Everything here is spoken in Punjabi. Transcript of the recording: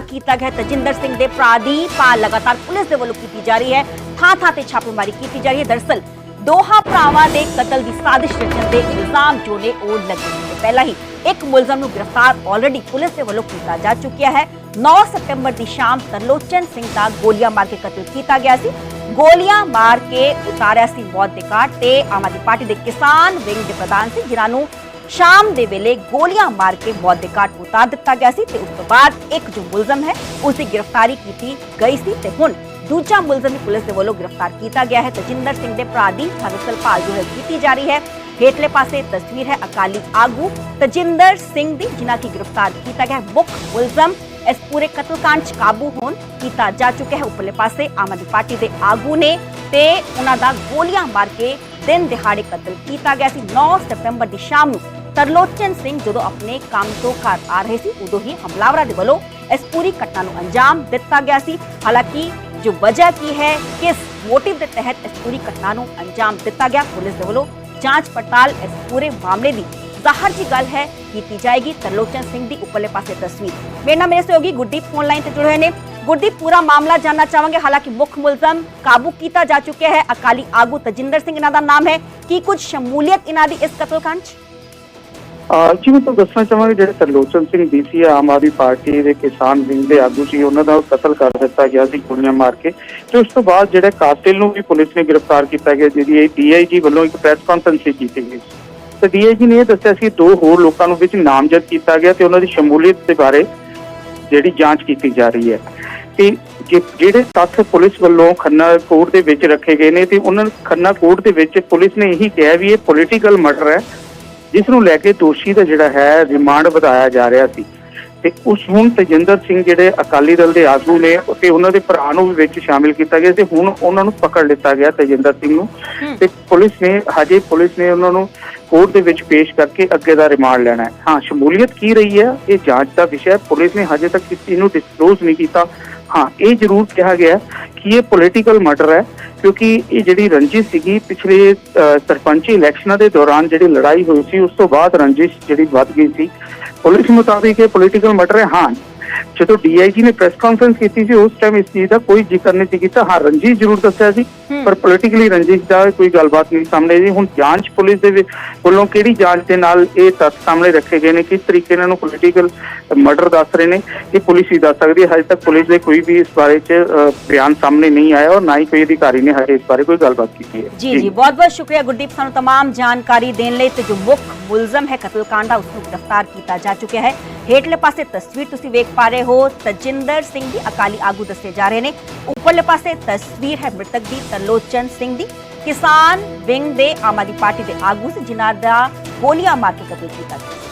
ਕੀਤਾ ਗਿਆ ਤਜਿੰਦਰ ਸਿੰਘ ਦੇ ਭਰਾ ਦੀ ਭਾਲ ਲਗਾਤਾਰ ਪੁਲਿਸ ਦੇ ਵੱਲੋਂ ਕੀਤੀ ਜਾ ਰਹੀ ਹੈ। ਥਾਂ ਥਾਂ ਤੇ ਛਾਪੇਮਾਰੀ ਕੀਤੀ ਜਾ ਰਹੀ ਹੈ। ਦਰਸਲ, ਦੋਹਾਂ ਭਰਾਵਾਂ ਦੇ ਕਤਲ ਦੀ ਸਾਜ਼ਿਸ਼ ਰਚਣ ਦੇ ਇਲਜ਼ਾਮ ਜੋ ਨੇ ਉਹ ਲੱਗੇ ਨੇ। ਪਹਿਲਾਂ ਹੀ ਇੱਕ ਮੁਲਜ਼ਮ ਨੂੰ ਗ੍ਰਿਫਤਾਰ ਆਲਰੇਡੀ ਪੁਲਿਸ ਦੇ ਵੱਲੋਂ ਕੀਤਾ ਜਾ ਚੁੱਕਿਆ ਹੈ। 9 ਸਤੰਬਰ ਦੀ ਸ਼ਾਮ ਤਰਲੋਚਨ ਸਿੰਘ ਦਾ ਗੋਲੀਆਂ ਮਾਰ ਕੇ ਕਤਲ ਕੀਤਾ ਗਿਆ ਸੀ। ਗੋਲੀਆਂ ਮਾਰ ਕੇ ਉਤਾਰਿਆ ਸੀ ਮੌਤ ਦੇ ਘਾਟ ਤੇ ਆਮ ਆਦਮੀ ਪਾਰਟੀ ਦੇ ਕਿਸਾਨ ਵਿੰਗ ਦੇ ਪ੍ਰਧਾਨ ਸੀ, ਜਿਨ੍ਹਾਂ ਨੂੰ ਸ਼ਾਮ ਦੇ ਵੇਲੇ ਗੋਲੀਆਂ ਮਾਰ ਕੇ ਮੌਤ ਦੇ ਘਾਟ ਉਤਾਰ ਦਿੱਤਾ ਗਿਆ ਸੀ ਤੇ ਉਸ ਤੋਂ ਬਾਅਦ ਇੱਕ ਜੋ ਮੁਲਜ਼ਮ ਹੈ ਉਸ ਦੀ ਗ੍ਰਿਫਤਾਰੀ ਕੀਤੀ ਗਈ ਸੀ ਤੇ ਹੁਣ ਦੂਜਾ ਮੁਲਜ਼ਮ ਵੀ ਪੁਲਿਸ ਦੇ ਵੱਲੋਂ ਗ੍ਰਿਫਤਾਰ ਕੀਤਾ ਗਿਆ ਹੈ ਤਜਿੰਦਰ ਸਿੰਘ ਦੇ ਭਰਾ ਦੀ ਹਰਸਲ ਭਾਲ ਜੋ ਹੈ ਕੀਤੀ ਜਾ ਰਹੀ ਹੈ ਹੇਠਲੇ ਪਾਸੇ ਤਸਵੀਰ ਹੈ ਅਕਾਲੀ ਆਗੂ ਤਜਿੰਦਰ ਸਿੰਘ ਦੀ ਜਿਨ੍ਹਾਂ ਕੀ ਗ੍ਰਿਫਤਾਰ ਕੀਤਾ ਗਿਆ ਹੈ ਮੁੱਖ ਮੁਲਜ਼ਮ ਇਸ ਪੂਰੇ ਕਤਲकांड 'ਚ ਕਾਬੂ ਹੋਣ ਕੀਤਾ ਜਾ ਚੁੱਕਿਆ ਹੈ ਉੱਪਰਲੇ ਪਾਸੇ ਆਮ ਆਦਮੀ ਪਾਰਟੀ ਦੇ ਆਗੂ ਨੇ ਤੇ ਉਹਨਾਂ ਦਾ ਗੋਲੀਆਂ ਮਾਰ ਕੇ ਦਿਨ ਦਿਹਾੜੇ ਕਤਲ ਕੀਤਾ ਗਿਆ ਸੀ 9 ਸਤੰਬਰ ਦੀ ਸ਼ਾਮ ਨੂੰ ਤਰਲੋਚਨ ਸਿੰਘ ਜਦੋਂ ਆਪਣੇ ਕੰਮ ਤੋਂ ਘਰ ਆ ਰਹੇ ਸੀ, ਉਦੋਂ ਹੀ ਹਮਲਾਵਰਾਂ ਦੇ ਵੱਲੋਂ ਇਸ ਪੂਰੀ ਘਟਨਾ ਨੂੰ ਅੰਜਾਮ ਦਿੱਤਾ ਗਿਆ ਸੀ। ਹਾਲਾਂਕਿ ਜੋ ਵਜ੍ਹਾ ਕੀ ਹੈ, ਕਿਸ ਮੋਟਿਵ ਦੇ ਤਹਿਤ ਇਸ ਪੂਰੀ ਘਟਨਾ ਨੂੰ ਅੰਜਾਮ ਦਿੱਤਾ ਗਿਆ, ਪੁਲਿਸ ਦੇ ਵੱਲੋਂ ਜਾਂਚ ਪੜਤਾਲ ਇਸ ਪੂਰੇ ਮਾਮਲੇ ਦੀ ਜ਼ਾਹਰ ਜੀ ਗੱਲ ਹੈ, ਕੀਤੀ ਜਾਏਗੀ। ਤਰਲੋਚਨ ਸਿੰਘ ਦੀ ਉੱਪਰਲੇ ਪਾਸੇ ਤਸਵੀਰ। ਮੇਰੇ ਨਾਲ ਮੇਰੇ ਸਹਿਯੋਗੀ ਗੁਰਦੀਪ ਫੋਨ ਲਾਈਨ ਤੇ ਜੁੜੇ ਹੋਏ ਨੇ। ਗੁਰਦੀਪ, ਪੂਰਾ ਮਾਮਲਾ ਜਾਨਣਾ ਚਾਹਾਂਗੇ। ਹਾਲਾਂਕਿ ਮੁੱਖ ਮੁਲਜ਼ਮ ਕਾਬੂ ਕੀਤਾ ਜਾ ਚੁੱਕਿਆ ਹੈ। ਅਕਾਲੀ ਆਗੂ ਤਜਿੰਦਰ ਸਿੰਘ ਇਹਨਾਂ ਦਾ ਨਾਮ ਹੈ। ਕੀ ਕੁਝ ਸ਼ਮੂਲੀਅਤ ਇਹਨਾਂ ਦੀ ਇਸ ਕਤਲकांड 'ਚ? ਅਹ ਮੈਂ ਤੁਹਾਨੂੰ ਦੱਸਣਾ ਚਾਹਾਂਗਾ ਜਿਹੜੇ ਤਰਲੋਚਨ ਸਿੰਘ ਡੀਸੀ ਆਮ ਆਦਮੀ ਪਾਰਟੀ ਦੇ ਕਿਸਾਨ ਵਿੰਗ ਦੇ ਆਗੂ ਸੀ, ਉਹਨਾਂ ਦਾ ਕਤਲ ਕਰ ਦਿੱਤਾ ਗਿਆ ਸੀ ਗੋਲੀਆਂ ਮਾਰ ਕੇ ਤੇ ਉਸ ਤੋਂ ਬਾਅਦ ਜਿਹੜੇ ਕਾਤਿਲ ਨੂੰ ਵੀ ਪੁਲਿਸ ਨੇ ਗ੍ਰਿਫਤਾਰ ਕੀਤਾ ਗਿਆ, ਜਿਹਦੀ ਇਹ ਡੀਆਈਜੀ ਵੱਲੋਂ ਇੱਕ ਪ੍ਰੈਸ ਕਾਨਫਰੰਸ ਕੀਤੀ ਗਈ ਤੇ ਡੀਆਈਜੀ ਨੇ ਇਹ ਦੱਸਿਆ ਸੀ ਦੋ ਹੋਰ ਲੋਕਾਂ ਨੂੰ ਵਿੱਚ ਨਾਮਜ਼ਦ ਕੀਤਾ ਗਿਆ ਤੇ ਉਹਨਾਂ ਦੀ ਸ਼ਮੂਲੀਅਤ ਦੇ ਬਾਰੇ ਜਿਹੜੀ ਜਾਂਚ ਕੀਤੀ ਜਾ ਰਹੀ ਹੈ। ਤੇ ਜਿਹੜੇ ਤੱਥ ਪੁਲਿਸ ਵੱਲੋਂ ਖੰਨਾ ਕੋਰਟ ਦੇ ਵਿੱਚ ਰੱਖੇ ਗਏ ਨੇ ਤੇ ਉਹਨਾਂ ਖੰਨਾ ਕੋਰਟ ਦੇ ਵਿੱਚ ਪੁਲਿਸ ਨੇ ਇਹੀ ਕਿਹਾ ਵੀ ਇਹ ਪੋਲੀਟੀਕਲ ਮਰਡਰ ਹੈ। ਜਿਸ ਨੂੰ ਲੈ ਕੇ ਦੋਸ਼ੀ ਦਾ ਜਿਹੜਾ ਹੈ ਰਿਮਾਂਡ ਵਧਾਇਆ ਜਾ ਰਿਹਾ ਸੀ। ਤੇ ਉਸ ਹੁਣ ਤਜਿੰਦਰ ਸਿੰਘ ਜਿਹੜੇ ਅਕਾਲੀ ਦਲ ਦੇ ਆਗੂ ਨੇ ਤੇ ਉਹਨਾਂ ਦੇ ਭਰਾ ਨੂੰ ਵੀ ਵਿੱਚ ਸ਼ਾਮਿਲ ਕੀਤਾ ਗਿਆ ਤੇ ਹੁਣ ਉਹਨਾਂ ਨੂੰ ਪਕੜ ਲਿੱਤਾ ਗਿਆ ਤਜਿੰਦਰ ਸਿੰਘ ਨੂੰ। ਤੇ ਪੁਲਿਸ ਨੇ ਹਜੇ ਪੁਲਿਸ ਨੇ ਉਹਨਾਂ ਨੂੰ ਕੋਰਟ ਦੇ ਵਿੱਚ ਪੇਸ਼ ਕਰਕੇ ਅੱਗੇ ਦਾ ਰਿਮਾਂਡ ਲੈਣਾ ਹੈ। ਹਾਂ ਸ਼ਮੂਲੀਅਤ ਕੀ ਰਹੀ ਹੈ? ਇਹ ਜਾਂਚ ਦਾ ਵਿਸ਼ਾ ਹੈ। ਪੁਲਿਸ ਨੇ ਹਜੇ ਤੱਕ ਕਿਸੇ ਨੂੰ ਡਿਸਕਲੋਜ਼ ਨਹੀਂ ਕੀਤਾ। ਹਾਂ ਇਹ ਜ਼ਰੂਰ ਕਿਹਾ ਗਿਆ ਕਿ ਇਹ ਪੋਲੀਟੀਕਲ ਮਰਡਰ ਹੈ ਕਿਉਂਕਿ ਇਹ ਜਿਹੜੀ ਰੰਜਿਸ਼ ਸੀਗੀ ਪਿਛਲੇ ਅਹ, ਸਰਪੰਚੀ ਇਲੈਕਸ਼ਨਾਂ ਦੇ ਦੌਰਾਨ ਜਿਹੜੀ ਲੜਾਈ ਹੋਈ ਸੀ ਉਸ ਤੋਂ ਬਾਅਦ ਰੰਜਿਸ਼ ਜਿਹੜੀ ਵੱਧ ਗਈ ਸੀ। ਪੁਲਿਸ ਮੁਤਾਬਿਕ ਇਹ ਪੋਲੀਟੀਕਲ ਮਰਡਰ ਹੈ। ਹਾਂ ਜਦੋਂ ਡੀਆਈਜੀ ਨੇ ਪ੍ਰੈਸ ਕਾਨਫਰੰਸ ਕੀਤੀ ਸੀ ਉਸ ਟਾਈਮ ਇਸ ਚੀਜ਼ ਦਾ ਕੋਈ ਜ਼ਿਕਰ ਨਹੀਂ ਸੀ ਕੀਤਾ। ਹਾਂ ਰੰਜੀਸ਼ ਜ਼ਰੂਰ ਦੱਸਿਆ ਸੀ ਪਰ ਪੋਲੀਟੀਕਲੀ ਰੰਜੀਸ਼ ਦਾ ਕੋਈ ਗੱਲਬਾਤ ਨਹੀਂ ਸਾਹਮਣੇ ਜੀ ਹੁਣ ਜਾਂਚ ਪੁਲਿਸ ਦੇ ਵੱਲੋਂ ਕਿਹੜੀ ਜਾਂਚ ਦੇ ਨਾਲ ਇਹ ਤੱਥ ਸਾਹਮਣੇ ਰੱਖੇ ਗਏ ਨੇ? ਕਿਸ ਤਰੀਕੇ ਨਾਲ ਨੂੰ ਪੋਲੀਟੀਕਲ ਮਰਡਰ ਦੱਸ ਰਹੇ ਨੇ? ਇਹ ਪੁਲਿਸ ਹੀ ਦੱਸ ਸਕਦੀ ਹੈ। ਹਜੇ ਤੱਕ ਪੁਲਿਸ ਦੇ ਕੋਈ ਵੀ ਇਸ ਬਾਰੇ 'ਚ ਬਿਆਨ ਸਾਹਮਣੇ ਨਹੀਂ ਆਇਆ ਔਰ ਨਾ ਹੀ ਕੋਈ ਅਧਿਕਾਰੀ ਨੇ ਹਜੇ ਇਸ ਬਾਰੇ ਕੋਈ ਗੱਲਬਾਤ ਕੀਤੀ ਹੈ। ਜੀ ਜੀ। ਬਹੁਤ ਬਹੁਤ ਸ਼ੁਕਰੀਆ ਗੁਰਦੀਪ ਸਾਨੂੰ ਤਮਾਮ ਜਾਣਕਾਰੀ ਦੇਣ ਲਈ ਤੇ ਜੋ ਮੁੱਖ ਮੁਲਜ਼ਮ ਹੈ ਕਤਲकांड ਉਸ ਨੂੰ ਗ੍ਰਿਫਤਾਰ ਕੀਤਾ ਜਾ ਚੁੱਕਿਆ ਹੈ। ਹੇਠਲੇ ਪਾਸੇ ਤਸਵੀਰ ਤੁਸੀਂ ਵੇਖ ਪਾ ਰਹੇ ਹੋ, ਤਜਿੰਦਰ ਸਿੰਘ ਦੀ ਅਕਾਲੀ ਆਗੂ ਦੱਸੇ ਜਾ ਰਹੇ ਨੇ। ਉੱਪਰਲੇ ਪਾਸੇ ਤਸਵੀਰ ਹੈ ਮ੍ਰਿਤਕ ਦੀ ਤਰਲੋਚਨ ਸਿੰਘ ਦੀ। ਕਿਸਾਨ ਵਿੰਗ ਦੇ ਆਮ ਆਦਮੀ ਪਾਰਟੀ ਦੇ ਆਗੂ ਸੀ, ਜਿਨ੍ਹਾਂ ਦਾ ਗੋਲੀਆਂ ਮਾਰ ਕੇ ਕਤਲ ਕੀਤਾ ਗਿਆ